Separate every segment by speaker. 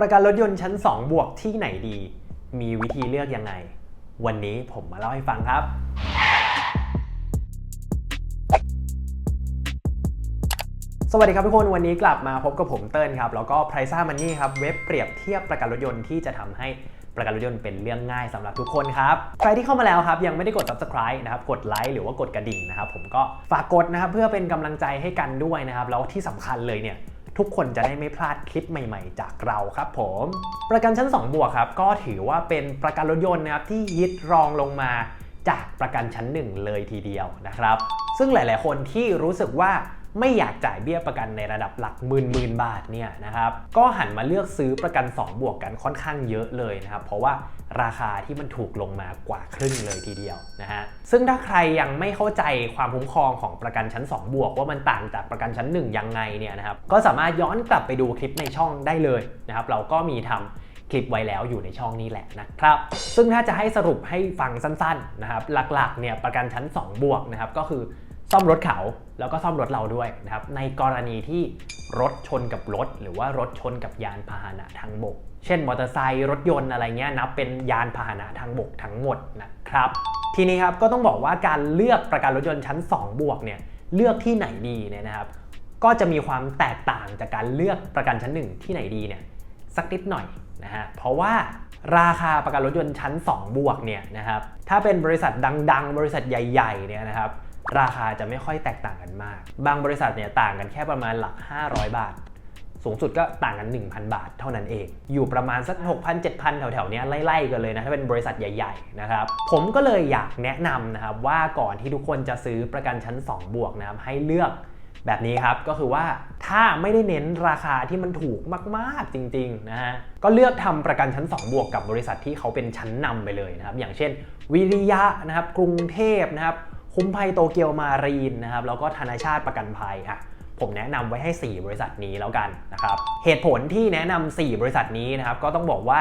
Speaker 1: ประกันรถยนต์ชั้น 2 บวกที่ไหนดี มีวิธีเลือกยังไง วันนี้ผมมาเล่าให้ฟังครับ สวัสดีครับทุกคนวันนี้กลับมาพบกับผมเติ้ลครับ แล้วก็ p r i ซ่ามันนี่ครับ เว็บเปรียบเทียบประกันรถยนต์ที่จะทำให้ประกันรถยนต์เป็นเรื่องง่ายสำหรับทุกคนครับ ใครที่เข้ามาแล้วครับ ยังไม่ได้กด subscribe นะครับ กดไลค์หรือว่ากดกระดิ่งนะครับ ผมก็ฝากกดนะครับ เพื่อเป็นกำลังใจให้กันด้วยนะครับ แล้วที่สำคัญเลยเนี่ย ทุกคนจะได้ไม่พลาดคลิปใหม่ๆ จากเราครับผม ประกันชั้น 2 บวกครับ ก็ถือว่าเป็นประกันรถยนต์นะครับที่ฮิตรองลงมาจากประกันชั้น 1 เลยทีเดียวนะครับ ซึ่งหลาย ๆ คนที่รู้สึกว่า ไม่อยากจ่ายเบี้ยประกันในระดับหลักหมื่นหมื่นบาทเนี่ยนะครับก็หันมาเลือกซื้อประกัน 2 บวกกันค่อนข้างเยอะเลยนะครับเพราะว่าราคาที่มันถูกลงมากว่าครึ่งเลยทีเดียวนะฮะซึ่งถ้าใครยังไม่เข้าใจความคุ้มครองของประกันชั้น 2 บวก ว่ามันต่างจากประกันชั้น 1 ยังไงเนี่ยนะครับก็สามารถย้อนกลับไปดูคลิปในช่องได้เลยนะครับเราก็มีทำคลิปไว้แล้วอยู่ในช่องนี้แหละนะครับ ซึ่งถ้าจะให้สรุปให้ฟังสั้นๆนะครับ หลักๆเนี่ยประกันชั้น 2 บวกนะครับก็คือ ซ่อมรถเขาแล้วก็ซ่อมรถเราด้วยนะครับในกรณีที่รถชนกับรถ หรือว่ารถชนกับยานพาหนะทางบก เช่นมอเตอร์ไซค์รถยนต์อะไรเงี้ยนับเป็นยานพาหนะทางบกทั้งหมดนะครับ ทีนี้ครับก็ต้องบอกว่าการเลือกประกันรถยนต์ชั้น 2 บวกเนี่ยเลือกที่ไหนดีเนี่ยนะครับ ก็จะมีความแตกต่างจากการเลือกประกันชั้น 1 ที่ไหนดีเนี่ยสักนิดหน่อยนะฮะเพราะว่าราคาประกันรถยนต์ชั้น 2 บวกเนี่ยนะครับถ้าเป็นบริษัทดัง ๆ บริษัทใหญ่ๆเนี่ยนะครับ ราคาจะไม่ค่อยแตกต่างกันมาก บางบริษัทเนี่ยต่างกันแค่ประมาณหลัก 500 บาท สูงสุดก็ต่างกัน 1,000 บาทเท่านั้นเอง อยู่ประมาณสัก 6,000 7,000 แถวๆนี้ไล่ๆกันเลยนะถ้าเป็นบริษัทใหญ่ๆนะครับผมก็เลยอยากแนะนำนะครับว่าก่อนที่ทุกคนจะซื้อประกันชั้น 2 บวกนะครับให้เลือกแบบนี้ครับก็คือว่าถ้าไม่ได้เน้นราคาที่มันถูกมากๆจริงๆนะฮะก็เลือกทำประกันชั้น 2 บวกกับบริษัทที่เขาเป็นชั้นนำไปเลยนะครับอย่างเช่น วิริยะนะครับกรุงเทพนะครับ คุ้มภัยโตเกียวมารีนนะครับแล้วก็ธนาชาติประกันภัยอะผมแนะนำไว้ให้ 4 บริษัทนี้แล้วกันนะครับ เหตุผลที่แนะนำ4บริษัทนี้นะครับ ก็ต้องบอกว่า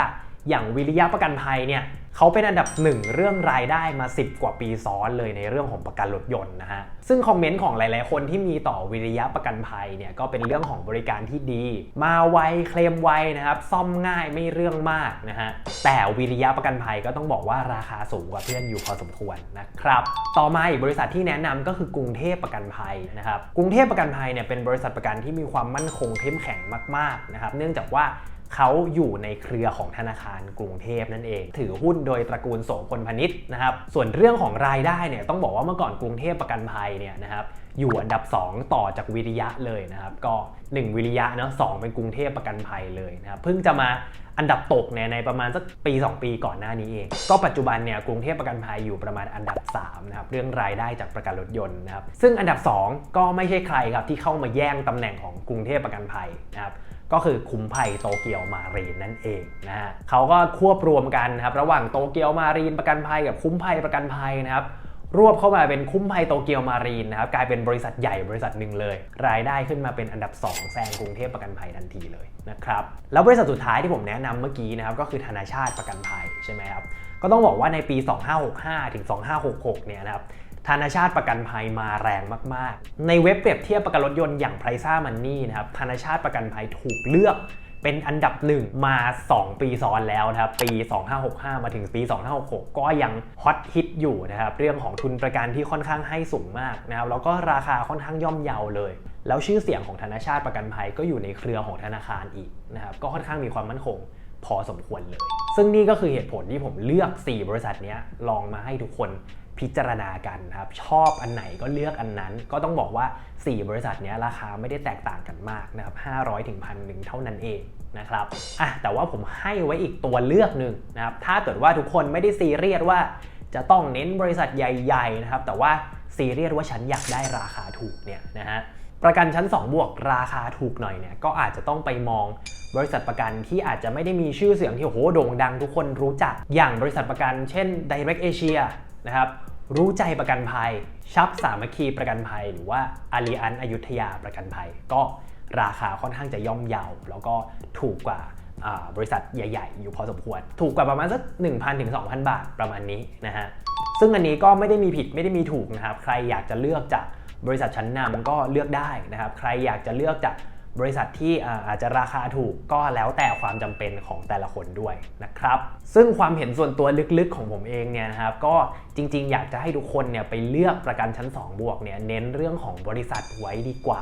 Speaker 1: อย่างวิริยะประกันภัยเนี่ยเขาเป็นอันดับหนึ่งเรื่องรายได้มา 10 กว่าปีซ้อนเลยในเรื่องของประกันรถยนต์นะฮะ ซึ่งคอมเมนต์ของหลาย ๆ คนที่มีต่อวิริยะประกันภัยเนี่ยก็เป็นเรื่องของบริการที่ดี มาไวเคลมไวนะครับซ่อมง่ายไม่เรื่องมากนะฮะ แต่วิริยะประกันภัยก็ต้องบอกว่าราคาสูงกว่าเพื่อนอยู่พอสมควรนะครับ ต่อมาอีกบริษัทที่แนะนำก็คือกรุงเทพประกันภัยนะครับ กรุงเทพประกันภัยเนี่ยเป็นบริษัทประกันที่มีความมั่นคงเข้มแข็งมาก ๆ นะครับ เนื่องจากว่า เขาอยู่ในเครือของธนาคารกรุงเทพนั่นเอง ถือหุ้นโดยตระกูลโสพลพนิษฐ์นะครับ ส่วนเรื่องของรายได้เนี่ยต้องบอกว่าเมื่อก่อนกรุงเทพประกันภัยเนี่ยนะครับ อยู่อันดับ 2 ต่อจากวิริยะเลยนะครับ ก็ 1 วิริยะเนาะสเป็นกรุงเทพประกันภัยเลยนะครับเพิ่งจะมาอันดับตกเนี่ยในประมาณสักปี 2 ปีก่อนหน้านี้เอง ก็ปัจจุบันเนี่ยกรุงเทพประกันภัยอยู่ประมาณอันดับ3นะครับเรื่องรายได้จากประกันรถยนต์นะครับซึ่งอันดับ 2 ก็ไม่ใช่ใครครับที่เข้ามาแย่งตำแหน่งของกรุงเทพประกันภัยนะครับก็คือคุ้มภัยโตเกียวมารีนนั่นเองนะฮะเขาก็ควบรวมกันนะครับระหว่างโตเกียวมารีนประกันภัยกับคุ้มภัยประกันภัยนะครับ รวบเข้ามาเป็นคุ้มภัยโตเกียวมารีนนะครับกลายเป็นบริษัทใหญ่บริษัทหนึ่งเลย รายได้ขึ้นมาเป็นอันดับ 2 แซงกรุงเทพประกันภัยทันทีเลยนะครับแล้วบริษัทสุดท้ายที่ผมแนะนำเมื่อกี้นะครับก็คือธนาชาติประกันภัยใช่ไหมครับก็ต้องบอกว่าในปี 2565 ถึง 2566 เนี่ยนะครับธนาชาติประกันภัยมาแรงมาก ๆ ในเว็บเปรียบเทียบประกันรถยนต์อย่าง p r i ซ่ามันนี่นะครับธนาชาติประกันภัยถูกเลือก เป็นอันดับหนึ่งมา 2 ปีซ้อนแล้วนะครับ ปี 2565 มาถึงปี 2566 ก็ยังฮอตฮิตอยู่นะครับ เรื่องของทุนประกันที่ค่อนข้างให้สูงมากนะครับ แล้วก็ราคาค่อนข้างย่อมเยาเลย แล้วชื่อเสียงของธนาชาติประกันภัยก็อยู่ในเครือของธนาคารอีกนะครับ ก็ค่อนข้างมีความมั่นคงพอสมควรเลย ซึ่งนี่ก็คือเหตุผลที่ผมเลือก 4 บริษัทนี้ลองมาให้ทุกคน พิจารณากันนะครับ ชอบอันไหนก็เลือกอันนั้น ก็ต้องบอกว่า 4 บริษัทนี้ราคาไม่ได้แตกต่างกันมากนะครับ500ถึงพันหนึ่งเท่านั้นเองนะครับอะแต่ว่าผมให้ไว้อีกตัวเลือกหนึ่งนะครับ ถ้าเกิดว่าทุกคนไม่ได้ซีเรียสว่าจะต้องเน้นบริษัทใหญ่ๆนะครับ แต่ว่าซีเรียสว่าฉันอยากได้ราคาถูกเนี่ยนะฮะประกันชั้น 2 บวกราคาถูกหน่อยเนี่ยก็อาจจะต้องไปมองบริษัทประกันที่อาจจะไม่ได้มีชื่อเสียงที่โอ้โหโด่งดังทุกคนรู้จักอย่างบริษัทประกันเช่น Direct Asia นะครับ รู้ใจประกันภัย ชับสามัคคีประกันภัย หรือว่าอารีอันอยุธยาประกันภัย ก็ราคาค่อนข้างจะย่อมเยา แล้วก็ถูกกว่าอ่าบริษัทใหญ่ ๆ อยู่พอสมควร ถูกกว่าประมาณสัก 1,000ถึง2,000 บาทประมาณนี้นะฮะ ซึ่งอันนี้ก็ไม่ได้มีผิดไม่ได้มีถูกนะครับ ใครอยากจะเลือกจากบริษัทชั้นนำก็เลือกได้นะครับ ใครอยากจะเลือกจาก บริษัทที่อาจจะราคาถูกก็แล้วแต่ความจำเป็นของแต่ละคนด้วยนะครับ ซึ่งความเห็นส่วนตัวลึกๆของผมเองเนี่ยนะครับก็จริงๆ อยากจะให้ทุกคนเนี่ยไปเลือกประกันชั้น 2 บวกเนี่ยเน้นเรื่องของบริษัทไว้ดีกว่า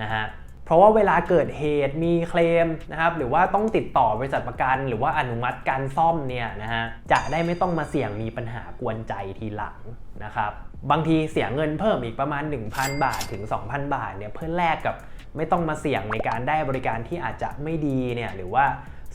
Speaker 1: นะฮะ เพราะว่าเวลาเกิดเหตุมีเคลมนะครับหรือว่าต้องติดต่อบริษัทประกัน หรือว่าอนุมัติการซ่อมเนี่ยนะฮะจะได้ไม่ต้องมาเสี่ยงมีปัญหากวนใจทีหลังนะครับบางทีเสียเงินเพิ่มอีกประมาณ 1,000 บาทถึง 2,000 บาทเนี่ยเพื่อแลกกับไม่ต้องมาเสี่ยงในการได้บริการที่อาจจะไม่ดีเนี่ยหรือว่า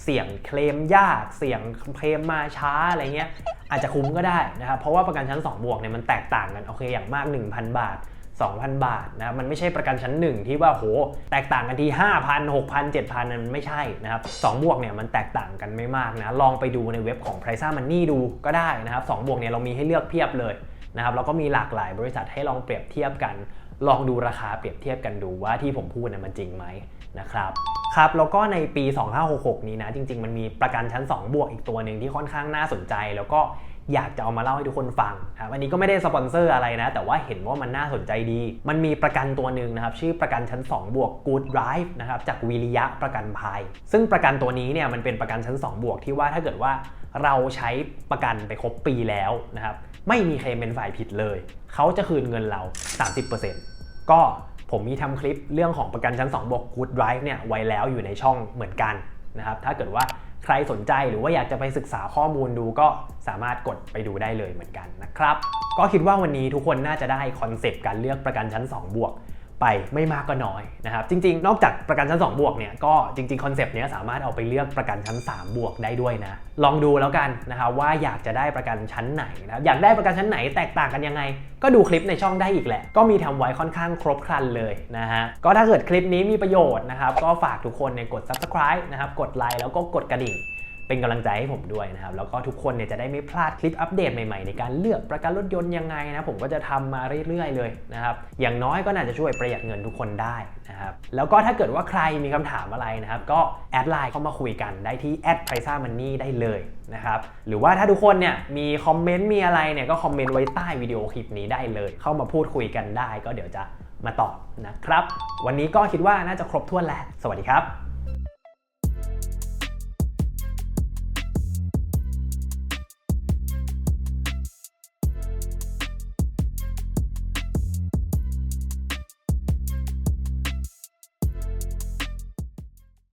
Speaker 1: เสี่ยงเคลมยาก เสี่ยงเคลมมาช้าอะไรเงี้ยอาจจะคุ้มก็ได้นะครับเพราะว่าประกันชั้น 2 บวกเนี่ยมันแตกต่างกันโอเคอย่างมาก 1,000 บาท 2,000 บาทนะมันไม่ใช่ประกันชั้นหนึ่งที่ว่าโหแตกต่างกันที่ 5,000 6,000 7,000นั้นมันไม่ใช่นะครับ2บวกเนี่ยมันแตกต่างกันไม่มากนะลองไปดูในเว็บของ p r i c e Money ดูก็ได้นะครับ2บวกเนี่ยเรามีให้เลือกเพียบเลยนะครับแล้วก็มีหลากหลายบริษัทให้ลองเปรียบเทียบกัน ลองดูราคาเปรียบเทียบกันดูว่าที่ผมพูดเนี่ยมันจริงไหม นะครับครับแล้วก็ในปี 2566 นี้นะ จริง ๆ มันมีประกันชั้น 2 บวกอีกตัวหนึ่งที่ค่อนข้างน่าสนใจ แล้วก็อยากจะเอามาเล่าให้ทุกคนฟังครับอันนี้ก็ไม่ได้สปอนเซอร์อะไรนะ แต่ว่าเห็นว่ามันน่าสนใจดี มันมีประกันตัวหนึ่งนะครับ ชื่อประกันชั้น 2 บวก Good Drive นะครับ จากวิริยะประกันภัย ซึ่งประกันตัวนี้เนี่ยมันเป็นประกันชั้น 2 บวกที่ว่าถ้าเกิดว่าเราใช้ประกันไปครบปีแล้วนะครับ ไม่มีเคลมเป็นฝ่ายผิดเลย เขาจะคืนเงินเรา 30%ก็ ผมมีทำคลิปเรื่องของประกันชั้น 2 บวก Good Drive เนี่ยไว้แล้วอยู่ในช่องเหมือนกันนะครับ ถ้าเกิดว่าใครสนใจหรือว่าอยากจะไปศึกษาข้อมูลดูก็สามารถกดไปดูได้เลยเหมือนกันนะครับ ก็คิดว่าวันนี้ทุกคนน่าจะได้คอนเซปต์การเลือกประกันชั้น 2 บวก ไปไม่มากก็น้อยนะครับจริง ๆ นอกจากประกันชั้น 2 บวกเนี่ยก็จริงๆคอนเซปต์เนี้ยสามารถเอาไปเลือกประกันชั้น 3 บวกได้ด้วยนะ ลองดูแล้วกันนะครับว่าอยากจะได้ประกันชั้นไหนนะอยากได้ประกันชั้นไหนแตกต่างกันยังไง ก็ดูคลิปในช่องได้อีกแหละ ก็มีทำไว้ค่อนข้างครบครันเลยนะฮะก็ถ้าเกิดคลิปนี้มีประโยชน์นะครับก็ฝากทุกคนเนี่ยกด subscribe นะครับกดไลค์แล้วก็กดกระดิ่ง เป็นกำลังใจให้ผมด้วยนะครับแล้วก็ทุกคนเนี่ยจะได้ไม่พลาดคลิปอัปเดตใหม่ๆ ในการเลือกประกันรถยนต์ยังไงนะผมก็จะทำมาเรื่อยๆ เลยนะครับอย่างน้อยก็น่าจะช่วยประหยัดเงินทุกคนได้นะครับแล้วก็ถ้าเกิดว่าใครมีคำถามอะไรนะครับก็แอดไลน์เข้ามาคุยกันได้ที่แอดไพซ่ามันนี่ได้เลยนะครับหรือว่าถ้าทุกคนเนี่ยมีคอมเมนต์มีอะไรเนี่ยก็คอมเมนต์ไว้ใต้วิดีโอคลิปนี้ได้เลย เข้ามาพูดคุยกันได้ ก็เดี๋ยวจะมาตอบนะครับ วันนี้ก็คิดว่าน่าจะครบถ้วนแล้ว สวัสดีครับ